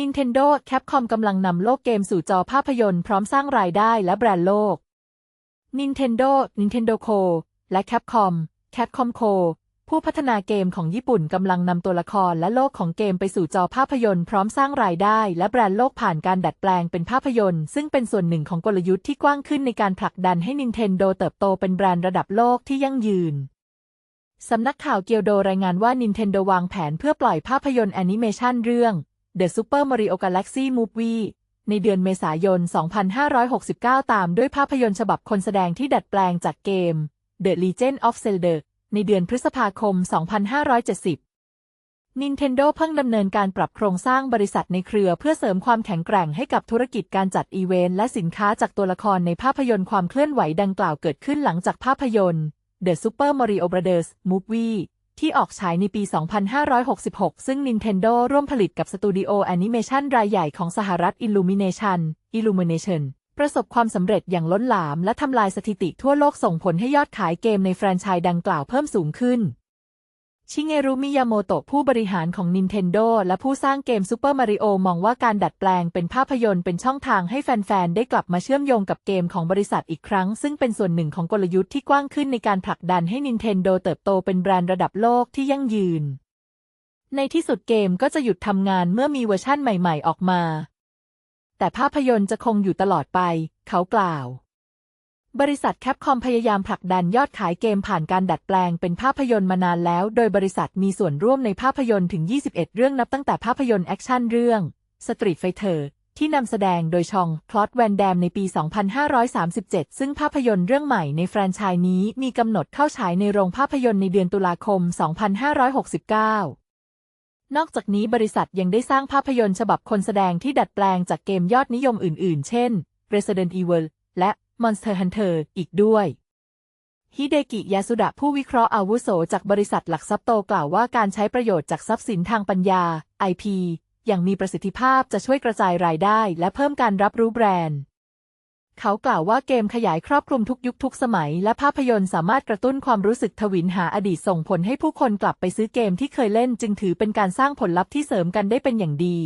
Nintendo Capcom กำลังนำโลกเกมสู่จอภาพยนตร์พร้อมสร้างรายได้และแบรนด์โลก Nintendo Nintendo Co และ Capcom Capcom Co ผู้พัฒนาเกมของญี่ปุ่นกำลังนำตัวละครและโลกของเกมไปสู่จอภาพยนตร์พร้อมสร้างรายได้และแบรนด์โลกผ่านการดัดแปลงเป็นภาพยนตร์ ซึ่งเป็นส่วนหนึ่งของกลยุทธ์ที่กว้างขึ้นในการผลักดันให้ Nintendo เติบโตเป็นแบรนด์ระดับโลกที่ยั่งยืน สำนักข่าวเกียวโดรายงานว่า Nintendo วางแผนเพื่อปล่อยภาพยนตร์แอนิเมชันเรื่อง The Super Mario Galaxy Movie ในเดือนเมษายน 2569 ตามด้วยภาพยนตร์ฉบับคนแสดงที่ดัดแปลงจากเกม The Legend of Zelda ในเดือนพฤษภาคม 2570 Nintendo เพิ่งดำเนินการปรับโครงสร้างบริษัทในเครือเพื่อเสริมความแข็งแกร่งให้กับธุรกิจการจัดอีเวนต์และสินค้าจากตัวละครในภาพยนตร์ความเคลื่อนไหวดังกล่าวเกิดขึ้นหลังจากภาพยนตร์ The Super Mario Bros. Movie ที่ออกฉายในปี 2566 ซึ่ง Nintendo ร่วมผลิตกับสตูดิโอแอนิเมชันรายใหญ่ของสหรัฐ Illumination Illumination ประสบความสำเร็จอย่างล้นหลามและทำลายสถิติทั่วโลกส่งผลให้ยอดขายเกมในแฟรนไชส์ดังกล่าวเพิ่มสูงขึ้น ชิเงรุมิยาโมโตะผู้บริหารของ Nintendo และผู้สร้างเกม Super Mario มองว่าการดัดแปลงเป็นภาพยนตร์เป็นช่องทางให้แฟน ๆ ได้กลับมาเชื่อมโยงกับเกมของบริษัทอีกครั้ง ซึ่งเป็นส่วนหนึ่งของกลยุทธ์ที่กว้างขึ้นในการผลักดันให้ Nintendo เติบโตเป็นแบรนด์ระดับโลกที่ยั่งยืน ในที่สุดเกมก็จะหยุดทำงานเมื่อมีเวอร์ชั่นใหม่ ๆ ออกมา แต่ภาพยนตร์จะคงอยู่ตลอดไป เขากล่าว บริษัทแคปคอมพยายามผลักดันยอดขายเกมผ่านการดัดแปลงเป็นภาพยนตร์มานานแล้ว โดยบริษัทมีส่วนร่วมในภาพยนตร์ถึง 21 เรื่องนับตั้งแต่ภาพยนตร์แอคชั่นเรื่อง Street Fighter ที่นำแสดงโดยชองคลอดแวนแดมในปี 2537 ซึ่งภาพยนตร์เรื่องใหม่ในแฟรนไชส์นี้มีกำหนดเข้าฉายในโรงภาพยนตร์ในเดือนตุลาคม 2569นอกจากนี้บริษัทยังได้สร้างภาพยนตร์ฉบับคนแสดงที่ดัดแปลงจากเกมยอดนิยมอื่น ๆ เช่น Resident Evil และ Monster Hunter อีกด้วยฮิเดกิ ยาสุดะผู้วิเคราะห์อาวุโสจากบริษัทหลักทรัพย์โตกล่าวว่าการใช้ประโยชน์จากทรัพย์สินทางปัญญา IP อย่างมีประสิทธิภาพจะช่วยกระจายรายได้ และเพิ่มการรับรู้แบรนด์ เขากล่าวว่าเกมขยายครอบคลุมทุกยุคทุกสมัย และภาพยนตร์สามารถกระตุ้นความรู้สึกทวินหาอดีตส่งผลให้ผู้คนกลับไปซื้อเกมที่เคยเล่นจึงถือเป็นการสร้างผลลัพธ์ที่เสริมกันได้เป็นอย่างดี